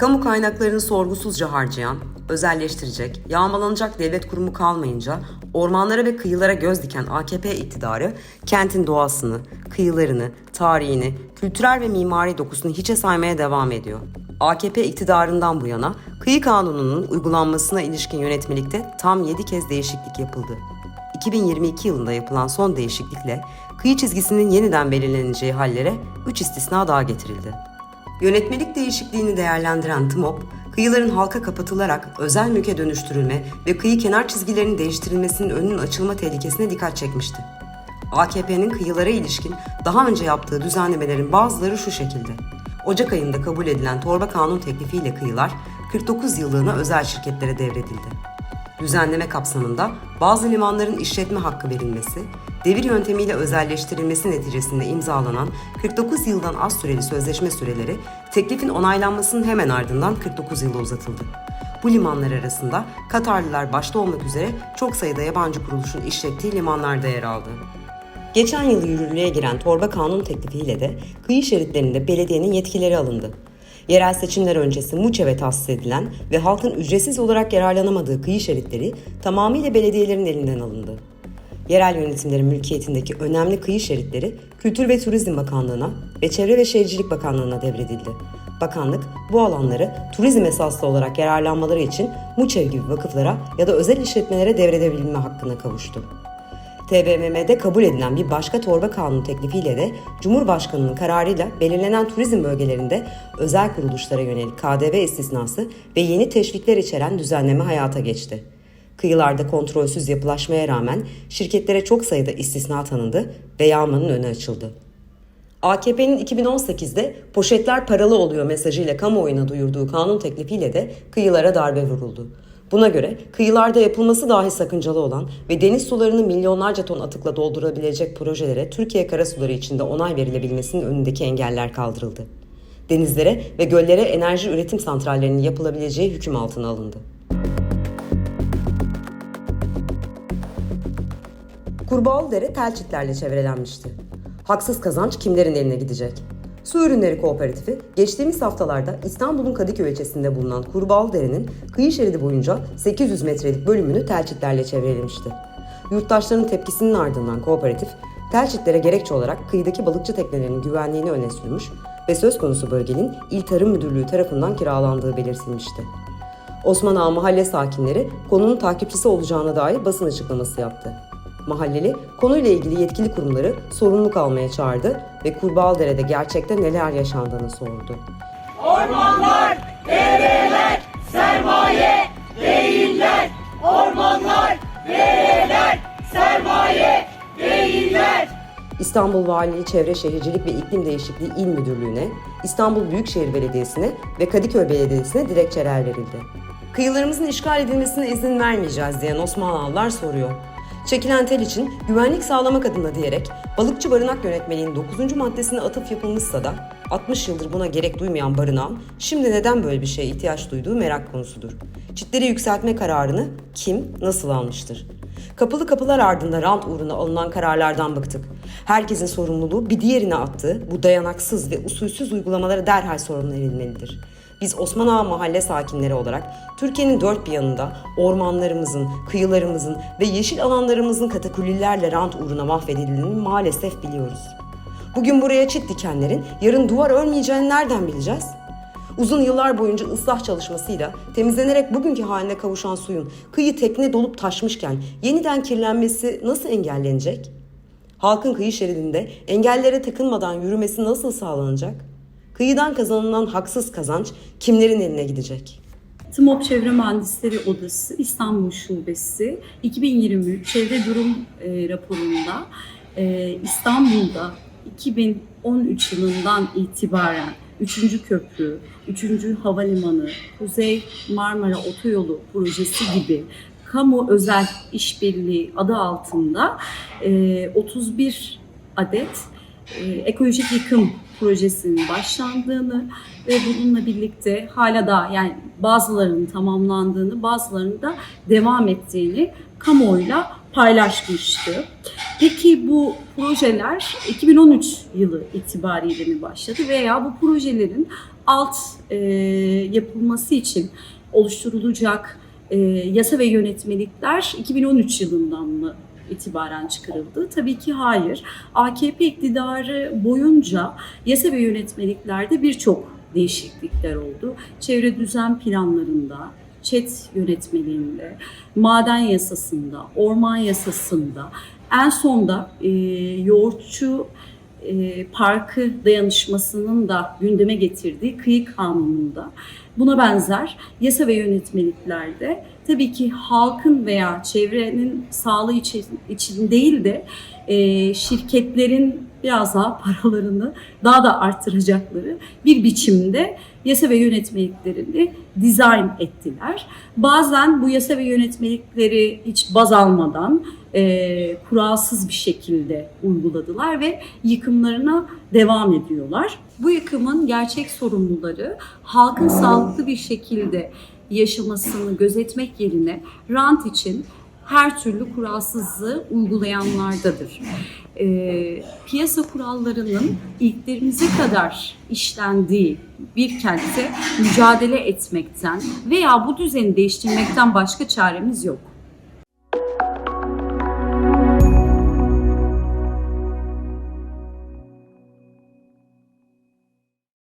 Kamu kaynaklarını sorgusuzca harcayan, özelleştirecek, yağmalanacak devlet kurumu kalmayınca ormanlara ve kıyılara göz diken AKP iktidarı kentin doğasını, kıyılarını, tarihini, kültürel ve mimari dokusunu hiçe saymaya devam ediyor. AKP iktidarından bu yana kıyı kanununun uygulanmasına ilişkin yönetmelikte tam 7 kez değişiklik yapıldı. 2022 yılında yapılan son değişiklikle kıyı çizgisinin yeniden belirleneceği hallere 3 istisna daha getirildi. Yönetmelik değişikliğini değerlendiren TMOP, kıyıların halka kapatılarak özel mülke dönüştürülme ve kıyı kenar çizgilerinin değiştirilmesinin önünün açılma tehlikesine dikkat çekmişti. AKP'nin kıyılara ilişkin daha önce yaptığı düzenlemelerin bazıları şu şekilde. Ocak ayında kabul edilen torba kanun teklifiyle kıyılar 49 yıllığına özel şirketlere devredildi. Düzenleme kapsamında bazı limanların işletme hakkı verilmesi, devir yöntemiyle özelleştirilmesi neticesinde imzalanan 49 yıldan az süreli sözleşme süreleri teklifin onaylanmasının hemen ardından 49 yıla uzatıldı. Bu limanlar arasında Katarlılar başta olmak üzere çok sayıda yabancı kuruluşun işlettiği limanlarda yer aldı. Geçen yıl yürürlüğe giren torba kanun teklifiyle de kıyı şeritlerinde belediyenin yetkileri alındı. Yerel seçimler öncesi MUÇEV'e tahsis edilen ve halkın ücretsiz olarak yararlanamadığı kıyı şeritleri tamamıyla belediyelerin elinden alındı. Yerel yönetimlerin mülkiyetindeki önemli kıyı şeritleri Kültür ve Turizm Bakanlığı'na ve Çevre ve Şehircilik Bakanlığı'na devredildi. Bakanlık bu alanları turizm esaslı olarak yararlanmaları için MUÇEV gibi vakıflara ya da özel işletmelere devredebilme hakkına kavuştu. TBMM'de kabul edilen bir başka torba kanun teklifiyle de Cumhurbaşkanı'nın kararıyla belirlenen turizm bölgelerinde özel kuruluşlara yönelik KDV istisnası ve yeni teşvikler içeren düzenleme hayata geçti. Kıyılarda kontrolsüz yapılaşmaya rağmen şirketlere çok sayıda istisna tanındı ve yağmanın önü açıldı. AKP'nin 2018'de poşetler paralı oluyor mesajıyla kamuoyuna duyurduğu kanun teklifiyle de kıyılara darbe vuruldu. Buna göre kıyılarda yapılması dahi sakıncalı olan ve deniz sularını milyonlarca ton atıkla doldurabilecek projelere Türkiye karasuları içinde onay verilebilmesinin önündeki engeller kaldırıldı. Denizlere ve göllere enerji üretim santrallerinin yapılabileceği hüküm altına alındı. Kurbağalıdere telçitlerle çevrelenmişti. Haksız kazanç kimlerin eline gidecek? Su Ürünleri Kooperatifi geçtiğimiz haftalarda İstanbul'un Kadıköy ilçesinde bulunan Kurbağalıdere'nin kıyı şeridi boyunca 800 metrelik bölümünü telçitlerle çevrelemişti. Yurttaşların tepkisinin ardından kooperatif, telçitlere gerekçe olarak kıyıdaki balıkçı teknelerinin güvenliğini öne sürmüş ve söz konusu bölgenin İl Tarım Müdürlüğü tarafından kiralandığı belirtilmişti. Osman Ağa mahalle sakinleri konunun takipçisi olacağına dair basın açıklaması yaptı. Mahalleli konuyla ilgili yetkili kurumları sorumluluk almaya çağırdı ve Kurbağalıdere'de gerçekte neler yaşandığını sordu. Ormanlar, dereler, sermaye değiller. Ormanlar, dereler, sermaye değiller. İstanbul Valiliği Çevre Şehircilik ve İklim Değişikliği İl Müdürlüğü'ne, İstanbul Büyükşehir Belediyesi'ne ve Kadıköy Belediyesi'ne dilekçeler verildi. Kıyılarımızın işgal edilmesine izin vermeyeceğiz diyen Osmanlılar soruyor. Çekilen tel için güvenlik sağlamak adına diyerek balıkçı barınak yönetmeliğinin 9. maddesine atıf yapılmışsa da 60 yıldır buna gerek duymayan barınağın şimdi neden böyle bir şeye ihtiyaç duyduğu merak konusudur. Çitleri yükseltme kararını kim, nasıl almıştır? Kapılı kapılar ardında rant uğruna alınan kararlardan bıktık. Herkesin sorumluluğu bir diğerine attığı bu dayanaksız ve usulsüz uygulamalara derhal sorumlu edilmelidir. Biz Osman Ağa mahalle sakinleri olarak Türkiye'nin dört bir yanında ormanlarımızın, kıyılarımızın ve yeşil alanlarımızın katakullilerle rant uğruna mahvedildiğini maalesef biliyoruz. Bugün buraya çit dikenlerin yarın duvar örmeyeceğini nereden bileceğiz? Uzun yıllar boyunca ıslah çalışmasıyla temizlenerek bugünkü haline kavuşan suyun kıyı tekne dolup taşmışken yeniden kirlenmesi nasıl engellenecek? Halkın kıyı şeridinde engellere takılmadan yürümesi nasıl sağlanacak? Kıyıdan kazanılan haksız kazanç kimlerin eline gidecek? TMOP Çevre Mühendisleri Odası İstanbul Şubesi 2023 çevre durum e, raporunda e, İstanbul'da 2013 yılından itibaren 3. köprü, 3. havalimanı, Kuzey Marmara Otoyolu projesi gibi kamu özel işbirliği adı altında e, 31 adet e, ekolojik yıkım projesinin başlandığını ve bununla birlikte hala da yani bazılarının tamamlandığını, bazılarının da devam ettiğini kamuoyuyla paylaşmıştı. Peki bu projeler 2013 yılı itibariyle mi başladı veya bu projelerin alt e, yapılması için oluşturulacak e, yasa ve yönetmelikler 2013 yılından mı itibaren çıkarıldı? Tabii ki hayır. AKP iktidarı boyunca yasa ve yönetmeliklerde birçok değişiklikler oldu. Çevre düzen planlarında, ÇED yönetmeliğinde, maden yasasında, orman yasasında, en sonda e, yoğurtçu e, parkı dayanışmasının da gündeme getirdiği kıyı kanununda buna benzer yasa ve yönetmeliklerde tabii ki halkın veya çevrenin sağlığı için, için değil de e, şirketlerin biraz daha paralarını daha da arttıracakları bir biçimde yasa ve yönetmeliklerini dizayn ettiler. Bazen bu yasa ve yönetmelikleri hiç baz almadan e, kuralsız bir şekilde uyguladılar ve yıkımlarına devam ediyorlar. Bu yıkımın gerçek sorumluları halkın sağlıklı bir şekilde yaşamasını gözetmek yerine rant için her türlü kuralsızlığı uygulayanlardadır. Ee, piyasa kurallarının ilklerimize kadar işlendiği bir kentte mücadele etmekten veya bu düzeni değiştirmekten başka çaremiz yok.